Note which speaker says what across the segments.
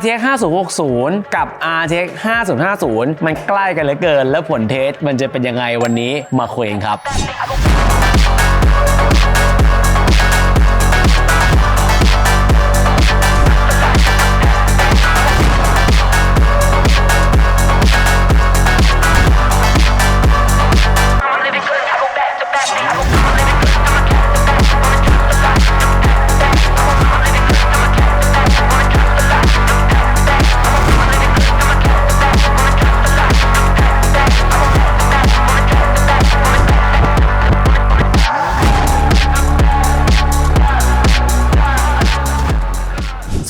Speaker 1: RTX 5060 กับ RTX 5050 มันใกล้กันเหลือเกิน แล้วผลเทสมันจะเป็นยังไงวันนี้มาคุยกันครับ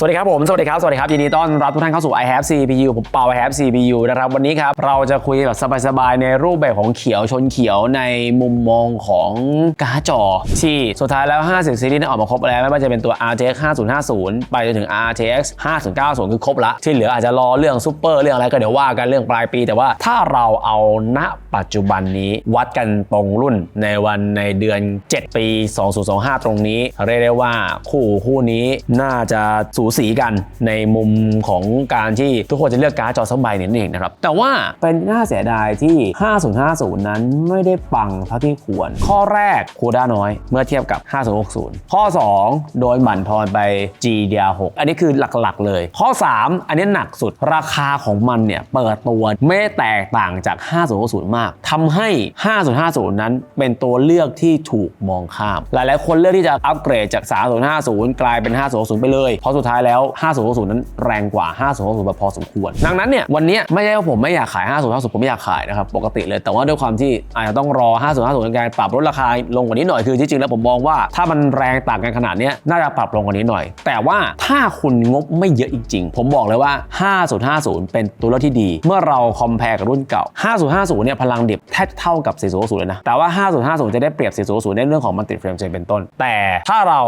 Speaker 1: สวัสดีครับผม สวัสดีครับ สวัสดีครับ ยินดีต้อนรับทุกท่านเข้าสู่ i have CPU ผมเปา i have CPU นะครับ วันนี้ครับ เราจะคุยแบบสบายๆ ในรูปแบบของเขียวชนเขียวในมุมมองของการ์ดจอ ที่สุดท้ายแล้ว 50 ซีรีส์นั้นออกมาครบแล้ว ไม่ว่าจะเป็นตัว RTX 5050 ไปจนถึง RTX 5090 คือครบละ ที่เหลืออาจจะรอเรื่องซูเปอร์เรื่องอะไรก็เดี๋ยวว่ากันเรื่องปลายปี แต่ว่าถ้าเราเอาณปัจจุบันนี้วัดกันตรงรุ่นในวันในเดือน 7 ปี 2025 ตรงนี้เรียกได้ว่าคู่คู่นี้น่าจะสูสีกันในมุมของการที่ทุกคนจะเลือกการ์ดจอสักใบนี่นั่นเองนะครับ แต่ว่าเป็นน่าเสียดายที่ 5050 นั้นไม่ได้ปังเท่าที่ควร ข้อแรกคูด้าน้อยเมื่อเทียบกับ 5060 ข้อ 2 โดยบั่นทอนไป GDR6 อันนี้คือหลักๆเลย ข้อ 3 อันนี้หนักสุดราคาของมันเนี่ยเปิดตัวไม่แตกต่างจาก 5060 มากทำให้ 5050 นั้นเป็นตัวเลือกที่ถูกมองข้าม หลายๆ คนเลือกที่จะอัปเกรดจาก 3050 กลายเป็น 5060 ไปเลย เพราะสุดท้ายแล้ว 5060 นั้นแรงกว่า 5060 แบบพอสมควร ดังนั้นเนี่ยวันนี้ไม่ใช่ว่าผมไม่อยากขาย 5050 ผมไม่อยากขายนะครับปกติเลย แต่ว่าด้วยความที่อาจจะต้องรอ 5050ในการปรับลดราคาลงกว่านี้หน่อยคือจริงๆแล้วผมมองว่าถ้ามันแรงต่างกันขนาดนี้น่าจะปรับลงกว่านี้หน่อย แต่ว่าถ้าคุณงบไม่เยอะจริงๆ ผมบอกเลยว่า 5050 เป็นตัวเลือกที่ดี เมื่อเราคอมเพลกับรุ่นเก่า 5050 เนี่ยพลังดิบแทบเท่ากับ 4060เลยนะ แต่ว่า 5050 จะได้เปรียบ 4060ในเรื่องของมันติเฟรมเจนเป็นต้น แต่ถ้าเรา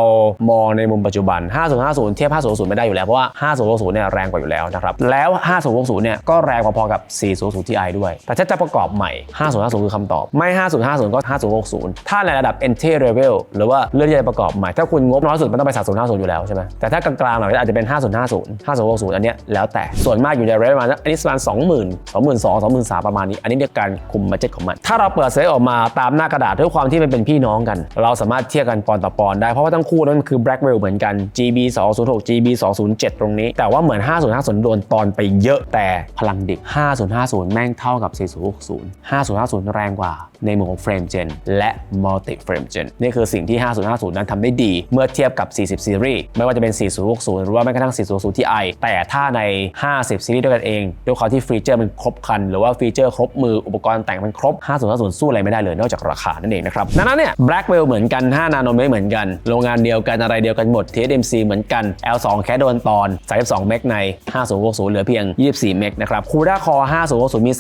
Speaker 1: มองในมุมปัจจุบัน 5050 เทียบ5060 ไม่ได้อยู่แล้ว เพราะว่า 5060 เนี่ยแรงกว่าอยู่แล้วนะครับ แล้ว 5060 เนี่ยก็แรงพอๆกับ 400 Ti ด้วย แต่ถ้าจะประกอบใหม่ 5050 คือคำตอบ ไม่ 5050 ก็ 5060 ถ้าในระดับ entry level หรือว่าเลื่อกที่จะประกอบใหม่ ถ้าคุณงบน้อยสุดมันต้องไป 3050 อยู่แล้วใช่ไหมแต่ถ้ากลางๆหน่อยก็อาจจะเป็น 5050 5060 อันเนี้ยแล้วแต่ ส่วนมากอยู่ในเรทประมาณอันนี้ประมาณ 20,000 22,000 23,000ประมาณนี้ อันนี้เรียกการคุมบัจเจ็ตของมัน ถ้าเราเปิดเซตออกมาตามหน้ากระดาษด้วยความที่มันเป็นพี่น้องกัน เราสามารถเทียบกันปอนต่อปอนได้ เพราะว่าทั้งคู่นั้นคือ Blackwell เหมือนกัน GB 206 GB 207 ตรงนี้ แต่ว่าเหมือน 5050 โดนตอนไปเยอะแต่พลังดิบ5050 แม่งเท่ากับ 4060 5050 แรงกว่า ในมุมของเฟรมเจนและมัลติเฟรมเจนนี่คือสิ่งที่ 5050 นั้นทำได้ดี เมื่อเทียบกับ 40 ซีรีส์ไม่ว่าจะเป็น 4060 หรือว่าแม้กระทั่ง 4060 Ti แต่ถ้าใน 50 ซีรีส์ด้วยกันเอง ด้วยความที่ฟีเจอร์มันครบคัน หรือว่าฟีเจอร์ครบมืออุปกรณ์แต่งมันครบ 5050 สู้อะไรไม่ได้เลยนอกจากราคานั่นเองนะครับดังนั้นเนี่ย Blackwell เหมือนกัน 5 นาโนเมตรเหมือนกันโรงงานเดียวกันอะไรเดียวกันหมด TSMC เหมือนกัน L2 แค่โดนตอน 32 เมกใน 5060 เหลือเพียง 24 เมกนะครับ CUDA Core 5060 มี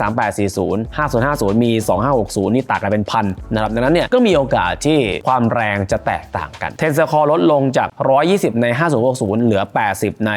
Speaker 1: 3840 5050 มี 2560 นี่ต่างกันเป็นพันนะครับดังนั้นเนี่ยก็มีโอกาสที่ความแรงจะแตกต่างกัน Tensor Core ลดลงจาก 120 ใน 5060 เหลือ 80 ใน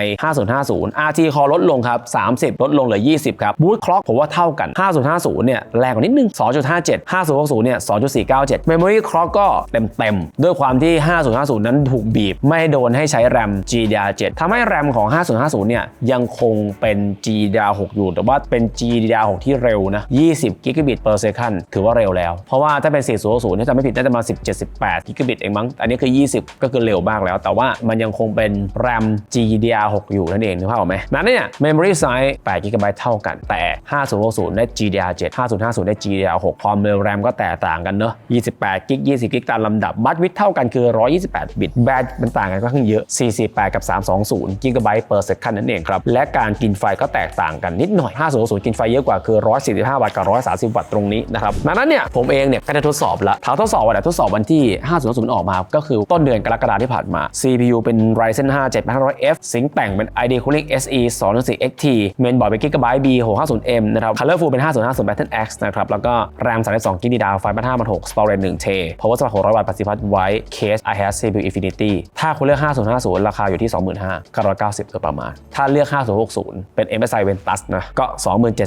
Speaker 1: 5050 RT Core ลดลงครับ 30 ลดลงเหลือ 20 ครับ Boot Clock ผมว่าเท่ากัน 5050 เนี่ยแรงกว่านิดนึง 2.57 5060 เนี่ย 2.497 Memory Clock ก็เต็มๆ ด้วยความที่ 5050 นั้นถูกบีบ ไม่โดนให้ใช้แรม GDDR7 ทำให้แรมของ 5050 เนี่ยยังคงเป็น GDDR6 อยู่ แต่ว่าเป็น GDDR6 ที่เร็วนะ 20 Gigabit per second ถือว่าเร็วแล้วเพราะว่าถ้าเป็น 4060ถ้าจำไม่ผิดน่าจะมา17-18 Gigabit เองมั้ง อันนี้คือ 20 ก็คือเร็วมากแล้ว แต่ว่ามันยังคงเป็นแรม GDDR6 อยู่นั่นเองนึกภาพออกไหมนั้นเนี่ย Memory size 8 GB เท่ากัน แต่ 5060 ได้ GDDR7 5050 ได้ GDDR6 ความเร็วแรมก็แตกต่างกันเนอะ28 กิก 20 กิกตามลำดับ บัตวิดเท่ากันคือ 128 บิต แบตมันต่างกันก็ค่อนเยอะ 48 กับ 320กิกะไบต์ per second นั่นเองครับ และการกินไฟก็แตกต่างกันนิดหน่อย 5060 กินไฟเยอะกว่าคือ 145 วัตต์กับ 130 วัตต์ตรงนี้นะครับดังนั้นเนี่ยผมเองเนี่ยก็ได้ทดสอบละถามทดสอบวันไหนทดสอบวันที่ 5 0 0ออกมา ก็คือต้นเดือนกรกฎาคมที่ผ่านมา CPU เป็น Ryzen 5 7500F ซิงแต่งเป็น ID Cooling SE 214 XT เมนบอร์ดเป็น Gigabyte B 650M นะครับ Colorful เป็น 5050 Pattern X นะครับ แล้วก็ RAM 32 GB DDR5 5 Storage 1 TB Power Support 600 วัตต์ประสิทธิภาพไว้ Case I have CPU Infinity ถ้าคุณเลือก 5050 ราคาอยู่ที่115ก็190โดยประมาณ ถ้าเลือก 5060 เป็น MSI Ventus นะ ก็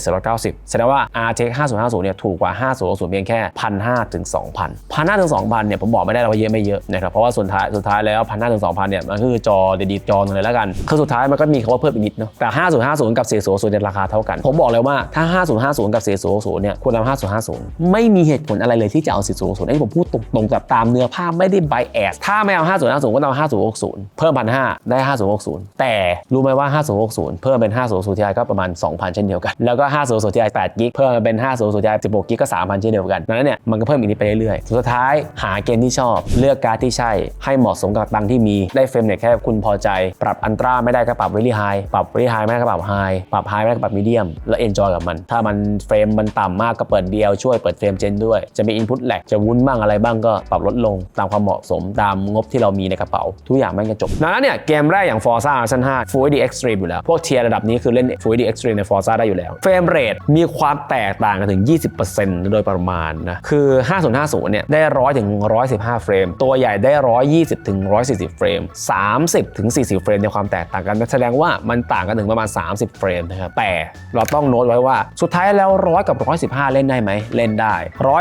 Speaker 1: 2790แสดงว่า RTX 5050 เนี่ย ถูกกว่า 5060เพียงแค่1,500ถึง2,000 1,500ถึง2,000เนี่ยผมบอกไม่ได้ว่าเยอะไม่เยอะนะครับเพราะว่าสุดท้ายสุดท้ายแล้ว1,500ถึง2,000เนี่ยมันคือจอดีๆจอหนึ่งเลยแล้วกันคือสุดท้ายมันก็มีคำว่าเพิ่มอีกนิดเนาะแต่5050กับ4060เนี่ยราคาเท่ากัน ผมบอกเลยว่าถ้า5050กับ4060เนี่ยควรเอา5050ไม่มีเหตุผลอะไรเลยที่จะเอา4060อันนี้ผมพูดตรงๆแบบตามเนื้อผ้าไม่ได้ bias ถ้าไม่เอา5050ก็เอา5060เพิ่ม1,500ได้5060แต่รู้ไหมว่า5060เพิ่มเป็น5060 Ti ก็ประมาณ2,000เช่นเดียวกันแล้วก็5060 Ti 8 g b เพิ่มมาเป็น5060 Ti 16 g b ก็3,000เช่นเดียวกันดังนั้นเนี่ยมันก็เพิ่มอีกนิดไปเรื่อยๆ สุดท้ายหาเกณฑ์ที่ชอบ เลือกการ์ดที่ใช่ ให้เหมาะสมกับตังค์ที่มีได้เฟรมเนี่ยแค่คุณพอใจ ปรับอันตราไม่ได้ก็ปรับเวลี่ไฮปรับเวลี่ไฮไม่ได้ก็ปรับไฮปรับไฮไม่ได้ก็ปรับมีเดียมแล้วเอนจอยกับมัน ถ้ามันเฟรมมันต่ำมากก็เปิดเดียวช่วยเปิดเฟรมเจนด้วยจะมีอินพุตแลกจะวุ้นบ้างอะไรบ้างก็ปรับลดลงตามความเหมาะสมตามงบที่เรามีในกระเป๋า ทุกอย่างแม่งจะจบดังนั้นเนี่ยเกมแรกอย่าง Forza Horizon 5 Full HD Extreme อยู่แล้ว พวกเทียร์ระดับนี้คือเล่น Full HD Extreme ใน Forza ได้อยู่แล้วเฟรมเรทมีความแตกต่างกันถึง 20%โดยประมาณนะ คือ 5050 เนี่ย ได้ 100ถึง115 เฟรม ตัวใหญ่ได้ 120ถึง140 เฟรม 30ถึง40 เฟรมในความแตกต่างกัน แสดงว่ามันต่างกันถึงประมาณ 30 เฟรมนะครับ แต่เราต้องโน้ตไว้ว่า สุดท้ายแล้ว 100 กับ 115 เล่นได้ไหม เล่นได้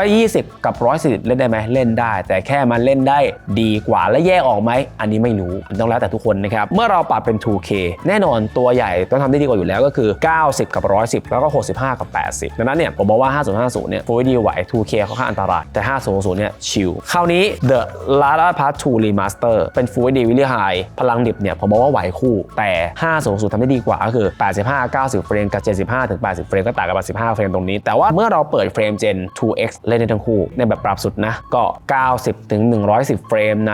Speaker 1: 120 กับ 140 เล่นได้ไหม เล่นได้ แต่แค่มันเล่นได้ดีกว่า และแยกออกไหม อันนี้ไม่รู้มันต้องแล้วแต่ทุกคนนะครับ เมื่อเราปรับเป็น 2K แน่นอนตัวใหญ่ต้องทำได้ดีกว่าอยู่แล้วก็คือ 90 กับ 110 แล้วก็ 65 กับ 80 ดังนั้นเนี่ยผมบอกว่า 5050 เนี่ย Full HD ไหว 2K ค่อนข้าอันตราย แต่ 5060เนี่ยชิลคราวนี้ The Last of Us 2 Remaster เป็น Full HD Really High พลังดิบเนี่ยผมบอกว่าไหวคู่ แต่ 5060ทำได้ดีกว่าก็คือ 85 90 เฟรมกับ 75ถึง80 เฟรมก็ต่างกับ15 เฟรมตรงนี้ แต่ว่าเมื่อเราเปิดเฟรม Gen 2X เล่นได้ทั้งคู่ ในแบบปรับสุดนะ ก็ 90ถึง110 เฟรมใน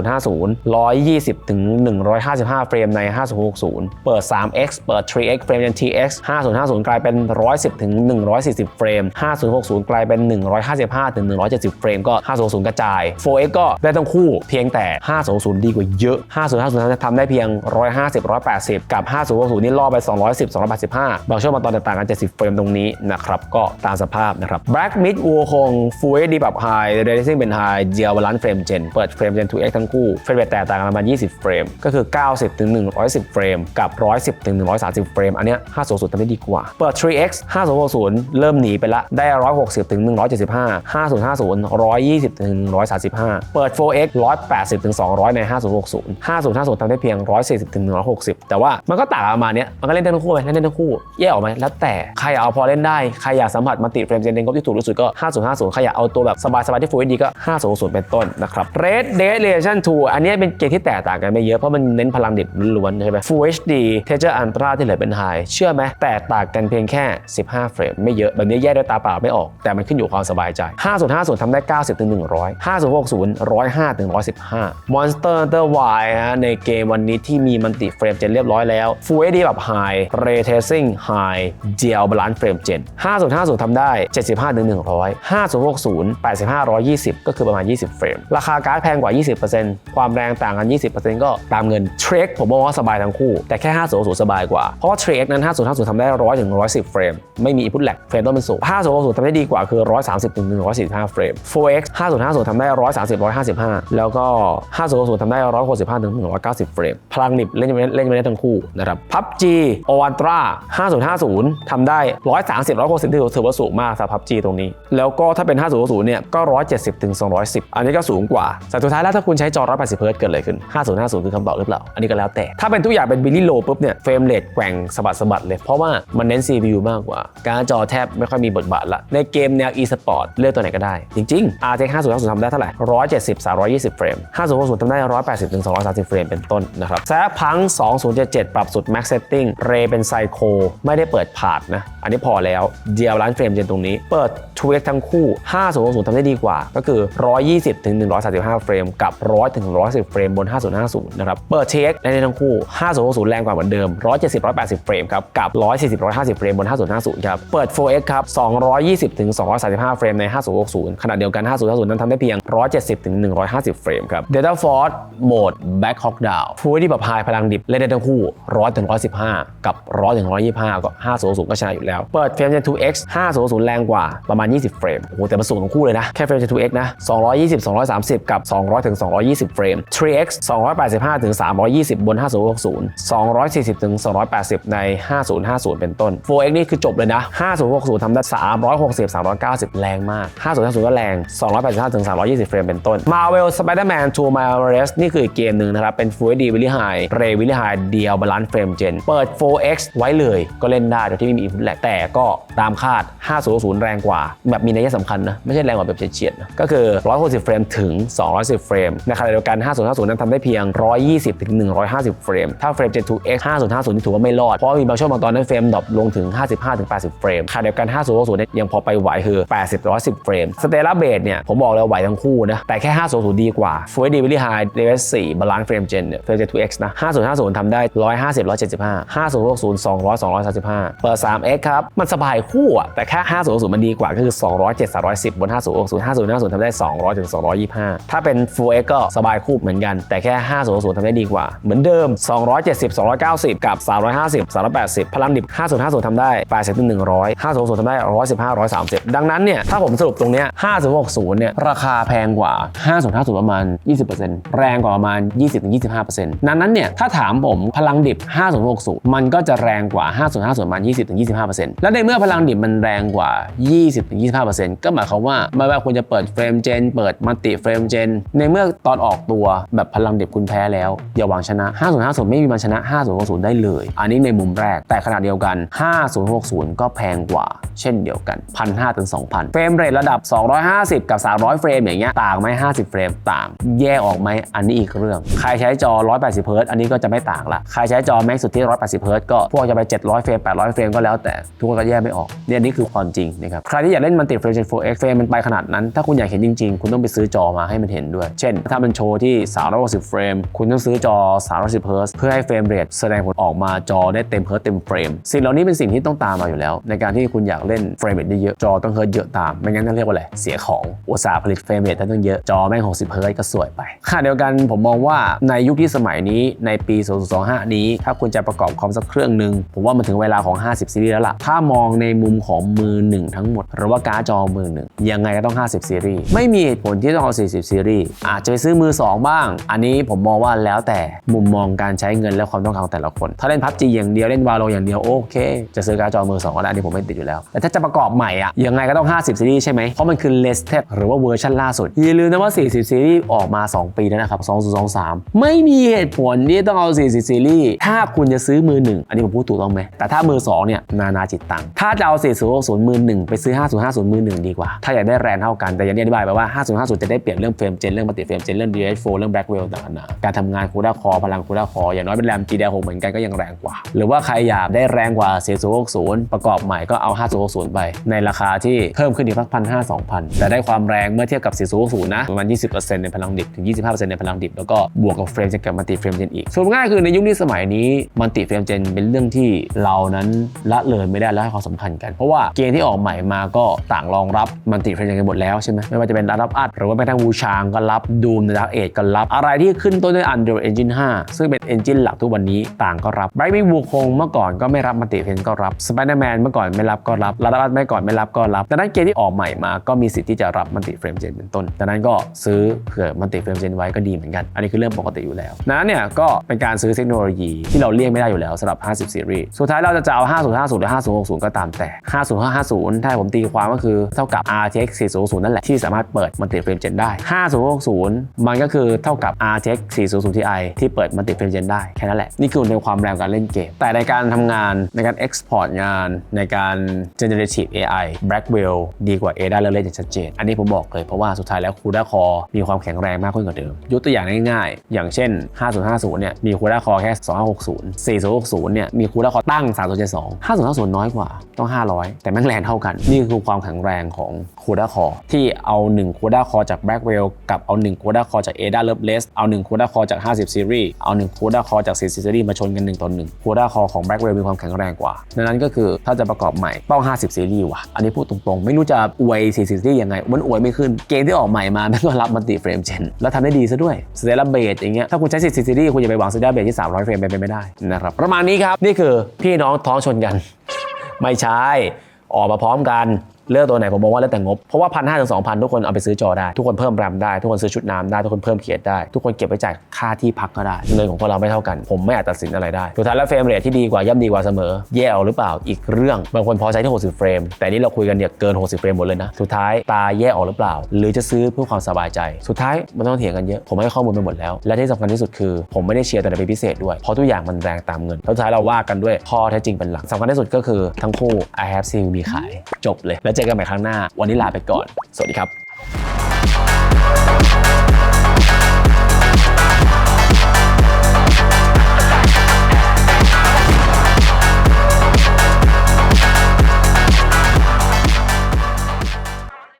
Speaker 1: 5050 120ถึง155 เฟรมใน 5060 เปิด 3X เปิด 3X เฟรม Gen TX 5050 กลายเป็น 110ถึง140 เฟรม 5060 กลายเป็น155ถึง170 เฟรมก็500กระจาย 4X ก็ได้ทั้งคู่เพียงแต่500ดีกว่าเยอะ 5050จะทำได้เพียง 150 180 กับ 5060 นี่ล่อไป 210 285 บางช่วงบางตอนต่างกัน 70 เฟรมตรงนี้นะครับ ก็ตามสภาพนะครับ Black Mid วัวคง Full HD ปรับ High Racing เป็น High เจียวบาลานซ์เฟรม Gen เปิดเฟรม Gen 2X ทั้งคู่เฟรมเรทแตกต่างกันประมาณ 20 เฟรม ก็คือ 90ถึง110 เฟรม กับ 110ถึง130 เฟรม อันเนี้ย5060ทำได้ดีกว่า เปิด 3X 5060 เริ่มหนีไปละ ได้ 160ถึง1 175 5050 120ถึง135 เปิด 4X 180ถึง200 ใน 5060 5050ทำได้เพียง 140ถึง160 แต่ว่ามันก็ต่างประมาณเนี้ยมันก็เล่นได้ทั้งคู่ไหมเล่นได้ทั้งคู่แยกออกไหมแล้วแต่ใครอยากเอาพอเล่นได้ ใครอยากสัมผัสมัลติเฟรมเจนเดนงบที่ถูกที่สุดก็ 5050 ใครอยากเอาตัวแบบสบายๆที่ Full HD ก็ 5060 เป็นต้นนะครับ Red Dead Redemption 2 อันนี้เป็นเกมที่แตกต่างกันไม่เยอะเพราะมันเน้นพลังดิบล้วนใช่ไหม Full HD Texture Ultra ที่เหลือเป็น High เชื่อไหมแตกต่างกันเพียงแค่ 15 เฟรมไม่เยอะแบบนี้แยกด้วยตาเปล่าไม่ออกแต่มันขึ้นอยู่ความสบายใจ5050ทำได้ 90ถึง100 5060 105ถึง115 Monster Hunter Y ฮะในเกมวันนี้ที่มีมันติเฟรมเจนเรียบร้อยแล้ว Full HD แบบ High Ray Tracing High Gel Balance Frame Gen 5050ทำได้ 75ถึง100 5060 85 120 ก็คือประมาณ 20 เฟรม ราคาการ์ดแพงกว่า 20%ความแรงต่างกัน 20%ก็ตามเงิน Trek ผมบอกว่าสบายทั้งคู่ แต่แค่5060สบายกว่า เพราะว่า Trek นั้น5050ทำได้ 100ถึง110 เฟรม ไม่มี input lag เฟรมต้องเป็นสูง5060ทำได้ดีกว่าคือ130ถึง145เฟรม 4X 5050ทำได้ 130 155 แล้วก็ 5060ทำได้ 165ถึง190 เฟรม พลังหนิบเล่นไม่ได้เล่นไม่ได้ทั้งคู่นะครับ PUBG o a n t r a 5050ทำได้ 130 160ที่ถือว่าสูงมากสำหรับ PUBG ตรงนี้ แล้วก็ถ้าเป็น 5060เนี่ยก็ 170ถึง210 อันนี้ก็สูงกว่าแต่สุดท้ายแล้วถ้าคุณใช้จอ180เฮิร์ตเกิดอะไรขึ้น 5050 คือคำตอบหรือเปล่า อันนี้ก็แล้วแต่ ถ้าเป็นทุกอย่างเป็นบิลลี่โลปุ๊บเนี่ย เฟรมเรทแกว่งสะบัดสะบัดเลย เพราะว่ามันเน้น CPU มากกว่า การจอแทบไม่ค่อยมีบทบาทละ ในเกมแนว e e-sport เลือกตัวไหนก็ได้ จริงๆ RTX 5050ทำได้เท่าไหร่ 170 320 เฟรม 5060ทำได้ 180ถึง230 เฟรมเป็นต้นนะครับแซฟพัง 2077 ปรับสุด Max Setting เรเป็นไซโคไม่ได้เปิดผาดนะ อันนี้พอแล้วเดียวร้านเฟรมเจนตรงนี้ เปิด 2x ทั้งคู่ 5060ทำได้ดีกว่า ก็คือ 120ถึง135 เฟรม กับ 100ถึง110 เฟรมบน 5050 นะครับ เปิด TX ได้ทั้งคู่ 5060 แรงกว่าเหมือนเดิม 170 180 เฟรมครับ กับ 140 150 เฟรมบน 5050 ครับ เปิด 4x ครับ 220ถึง235 35 เฟรมใน 5060 ขณะเดียวกัน 5050 นั้นทำได้เพียง 170ถึง150 เฟรมครับ Delta Force โหมด Back Hawk Down ฟูที่แบบ High พลังดิบเล่นได้ทั้งคู่ 100ถึง115 กับ 100ถึง125 ก็ 5060 ก็ชนะอยู่แล้ว เปิดเฟรม Gen 2X 5060 แรงกว่าประมาณ 20 เฟรม โอ้โห แต่มันสูงทั้งคู่เลยนะ แค่เฟรม Gen 2X นะ 220 230 กับ 200ถึง220 เฟรม 3X 285ถึง220 บน 5060 240ถึง280 ใน 5050 เป็นต้น 4X นี่คือจบเลยนะ 5060ทำได้ 360 390แรงมาก 5050 ก็แรง 285ถึง320 เฟรมเป็นต้น Marvel Spider-Man 2 Miles นี่คืออีกเกมหนึ่งนะครับ เป็น Full HD Very High Ray Very High เดียว Balance Frame Gen เปิด 4X ไว้เลย ก็เล่นได้โดยที่ไม่มี input lag แต่ก็ตามคาด 5060แรงกว่า แบบมีนัยสำคัญนะ ไม่ใช่แรงกว่าแบบเฉียดๆนะก็คือ 160 เฟรมถึง 210 เฟรมในขณะเดียวกัน 5050 นั้นทำได้เพียง 120ถึง150 เฟรม ถ้าเฟรม Gen 2X 5050นี่ถือว่าไม่รอดเพราะมีบางช่วงบางตอนนั้นเฟรมดรอปลงถึง 55ถึง80 เฟรมขณะเดียวกัน 5060เนี่ยยังพอไปไหวคือ80 110เฟรมสเตลาเบสเนี่ยผมบอกเลยว่าไหวทั้งคู่นะแต่แค่ 500 ดีกว่า Full HD Very High DPI 4 Balance Frame Gen เนี่ย Frame Gen 2X นะ5050ทำได้ 150 175 5060 200 235 เปิด 3X ครับ มันสบายคู่อะแต่แค่5060มันดีกว่าก็คือ 207 310 บน 5060 5050ทำได้ 200ถึง225 ถ้าเป็น f u l x ก็สบายคู่เหมือนกัน แต่แค่ 5060ทำได้ดีกว่า เหมือนเดิม 270 290 กับ 350 380 พลังดิบ5050ทำได้80ถึง100 5060ทำได้ 115 130 ดังนั้นเนี่ยถ้าผมสรุปตรงเนี้ย5060เนี่ยราคาแพงกว่า 5050 ประมาณ 20%แรงกว่าประมาณ 20-25%ดังนั้นเนี่ยถ้าถามผมพลังดิบ 5060 มันก็จะแรงกว่า 5050 ประมาณ 20-25%แล้วในเมื่อพลังดิบมันแรงกว่า 20-25%ก็หมายความว่าไม่ว่าคุณจะเปิดเฟรมเจนเปิดมัลติเฟรมเจนในเมื่อตอนออกตัวแบบพลังดิบคุณแพ้แล้ว อย่าหวังชนะ 5050 ไม่มีมันชนะ 5060 ได้เลย อันนี้ในมุมแรกแต่ขณะเดียวกัน 5060 ก็แพงกว่า เช่นเดียวกัน 1,500ถึง2,000 เฟรมเรทระดับ 250 กับ 300 เฟรมอย่างเงี้ยต่างไหม50 เฟรมต่าง แยกออกไหมอันนี้อีกเรื่อง ใครใช้จอ 180เฮิร์ตอันนี้ก็จะไม่ต่างละใครใช้จอแม็กสุดที่ 180เฮิร์ตก็พวกจะไป 700 เฟรม 800 เฟรมก็แล้วแต่ทุกคนก็แยกไม่ออกเนี่ยนี่คือความจริงนะครับใครที่อยากเล่นมันติดเฟรม Gen 4X เฟรมมันไปขนาดนั้น ถ้าคุณอยากเห็นจริงๆ คุณต้องไปซื้อจอมาให้มันเห็นด้วย เช่น ถ้ามันโชว์ที่ 360 เฟรม คุณต้องซื้อจอ310เฮิร์ตเพื่อให้เฟรมเรทแสดงผลออกมาจอได้เต็มเฮิร์ตเต็มเฟรมสิ่งเหล่านี้เป็นสิ่งที่ต้องตามมาอยู่แล้ว ในการที่คุณอยากเล่นเฟรมเรทได้เยอะจอต้องเฮิร์ตเยอะตาม ไม่งั้นนั่นเรียกว่าอะไร เสียของ อุตสาห์ผลิตเฟรมเรทตั้งเยอะ จอแม่ง 60 เฮิร์ตซ์ก็สวยไปขณะเดียวกันผมมองว่าในยุคที่สมัยนี้ในปี 2025 นี้ ถ้าคุณจะประกอบคอมสักเครื่องหนึ่งผมว่ามันถึงเวลาของ 50 ซีรีส์แล้วล่ะ ถ้ามองในมุมของมือหนึ่งทั้งหมด หรือว่าการ์ดจอมือหนึ่งยังไงก็ต้อง 50 ซีรีส์ ไม่มีเหตุผลที่ต้องเอา 40 ซีรีส์ อาจจะไปซื้อมือ 2 บ้าง อันนี้ผมมองว่าแล้วแต่มุมมองการใช้เงินและความต้องการของแต่ละคน ถ้าเล่นพับจีอย่างเดียวเล่นวาโลอย่างเดียวโอเค จะซื้อการ์ดจอมือ2ก็ได้อันนี้ผมไม่ติดอยู่แล้วแต่ถ้าจะประกอบใหม่อะยังไงก็ต้อง50 ซีรีส์ใช่ไหม เพราะมันคือ latest หรือว่าเวอร์ชันล่าสุด อย่าลืมนะว่า 40 ซีรีส์ออกมา 2 ปีแล้วนะครับ 2023 ไม่มีเหตุผลที่ต้องเอา 40 ซีรีส์ ถ้าคุณจะซื้อมือหนึ่ง อันนี้ผมพูดถูกต้องไหม แต่ถ้ามือสองเนี่ย นานาจิตตัง ถ้าจะเอา 4060 มือหนึ่งไปซื้อ 5050 มือหนึ่งดีกว่า ถ้าอยากได้แรงเท่ากัน แต่อย่างที่อธิบายไปว่า 5050 จะได้เปรียบเรื่องเฟรมเจน เรื่องมัลติเฟรมเจน เรื่อง DH4 เรื่อง Blackwell ต่างๆนานาการทำงานคูด้าคอพลังคูด้าคอ อย่างน้อยเป็นแรม GDDR6 เหมือนกันก็ยังแรงกว่า หรือว่าใครอยากได้แรงกว่า4060 ประกอบใหม่ก็เอา 5060 ไป ในราคาที่เพิ่มขึ้นอีกสักพันห้าสองพันแต่ได้ความแรงเมื่อเทียบกับ4060นะประมาณ 20%ในพลังดิบถึง 25%ในพลังดิบ แล้วก็บวกกับเฟรมเจนกับมัลติเฟรมเจนอีกส่วนง่ายคือในยุคนี้สมัยนี้มัลติเฟรมเจนเป็นเรื่องที่เรานั้นละเลยไม่ได้และให้ความสำคัญกัน เพราะว่าเกมที่ออกใหม่มาก็ต่างรองรับมัลติเฟรมเจนกันหมดแล้วใช่ไหมไม่ว่าจะเป็นรับอัดหรือว่าแม้กระทั่งวูชางก็รับดูมในดักเอทก็รับ อะไรที่ขึ้นต้นด้วย Unreal Engine 5 ซึ่งเป็น engine หลักทุกวันนี้ต่างก็รับ b r i g h t w i n g วูคงเมื่อก่อนก็ไม่รับมัลติเฟรมก็รับ Spider-Man เมื่อก่อนไม่รับก็รับลาดอัดเมื่อก่อนไม่รับก็รับดังนั้นเกมที่ออกใหม่มาก็มีสิทธิ์ที่จะรับมัลติเฟรมเจนเป็นต้น ดังนั้นก็ซื้อเผื่อมัลติเฟรมเจนไว้ก็ดีเหมือนกัน อันนี้คือเรื่องปกติอยู่แล้วดังนั้นเนี่ยก็เป็นการซื้อเทคโนโลยีที่เราเลี่ยงไม่ได้อยู่แล้วสำหรับ 50 ซีรีส์ สุดท้ายเราจะจะเอา 5050 หรือ 5060 ก็ตามแต่ 5050ถ้าผมตีความก็คือเท่ากับ RTX 4060นั่นแหละที่สามารถเปิดมัลติเฟรมเจนได้ 5060 มันก็คือเท่ากับ RTX 4060 Ti ที่เปิดมัลติเฟรมเจนได้แค่นั้นแหละนี่คือในความแรงการเล่นเกม แต่ในการทำงานในการ Export งานในการ Generative AI Blackwell ดีกว่า Ada แล้วเล่นอย่างชัดเจน อันนี้ผมบอกเลยเพราะว่าสุดท้ายแล้ว CUDA Core มีความแข็งแรงมากขึ้นกว่าเดิม ยกตัวอย่างง่ายๆ อย่างเช่น 5050 เนี่ย มี CUDA Core แค่ 2560 4060 เนี่ย มี CUDA Core ตั้ง 3072 5050 น้อยกว่า ต้อง 500 แต่แม่งแรงเท่ากัน นี่คือความแข็งแรงของ CUDA Core ที่เอา1 CUDA Core จาก Blackwell กับเอา1 CUDA Core จาก Ada Lovelace เอา1 CUDA Core จาก 50 Series เอา1 CUDA Core จาก40 Series มาชนกัน1ต่อ1 CUDA Core ของ Blackwell มีความแข็งแรงกว่าดังนั้นก็คือถ้าจะประกอบใหม่ต้อง 50 Series ว่ะ อันนี้พูดตรงๆไม่รู้จะอวย40 Series ยังไง มันอวยไม่ขึ้น เกมที่ออกใหม่มาแม่งก็รับมัลติเฟรมเจนแล้วทำได้ดีซะด้วย s t e l l a b a s e อย่างเงี้ยถ้าคุณใช้40 Series คุณอย่าไปหวัง s t e l l a b a s e ที่300เฟรมเป็นไปไม่ได้นะครับประมาณนี้ครับนี่คือพี่น้องท้องชนกัน ไม่ใช่ออกมาพร้อมกัน เลือกตัวไหนผมมองว่าแล้วแต่งบ เพราะว่าพันห้าถึงสองพันทุกคนเอาไปซื้อจอได้ ทุกคนเพิ่มแรมได้ ทุกคนซื้อชุดน้ำได้ ทุกคนเพิ่มเขียนได้ ทุกคนเก็บไว้จ่ายค่าที่พักก็ได้เงินของพวกเราไม่เท่ากัน ผมไม่อาจตัดสินอะไรได้สุดท้ายแล้วเฟรมเรทที่ดีกว่าย่อมดีกว่าเสมอ แย่เอาหรือเปล่าอีกเรื่องบางคนพอใช้ที่ 60 เฟรม แต่นี่เราคุยกันเนี่ยเกิน 60 เฟรมหมดเลยนะสุดท้ายตาแย่ออกหรือเปล่า หรือจะซื้อเพื่อความสบายใจ สุดท้ายมันต้องเถียงกันเยอะผมให้ข้อมูลไปหมดแล้ว และที่สำคัญที่สุดคือ ผมไม่ได้เชียร์แต่เป็นพิเศษด้วยเพราะทุกอย่างมันแรงตามเงินแล้วสุดท้ายเราว่ากันด้วยข้อเท็จจริงเป็นหลักสำคัญที่สุดก็คือทั้งคู่ I have seen มีขายจบเลยแล้วเจอกันใหม่ครั้งหน้า วันนี้ลาไปก่อน สวัสดีครับ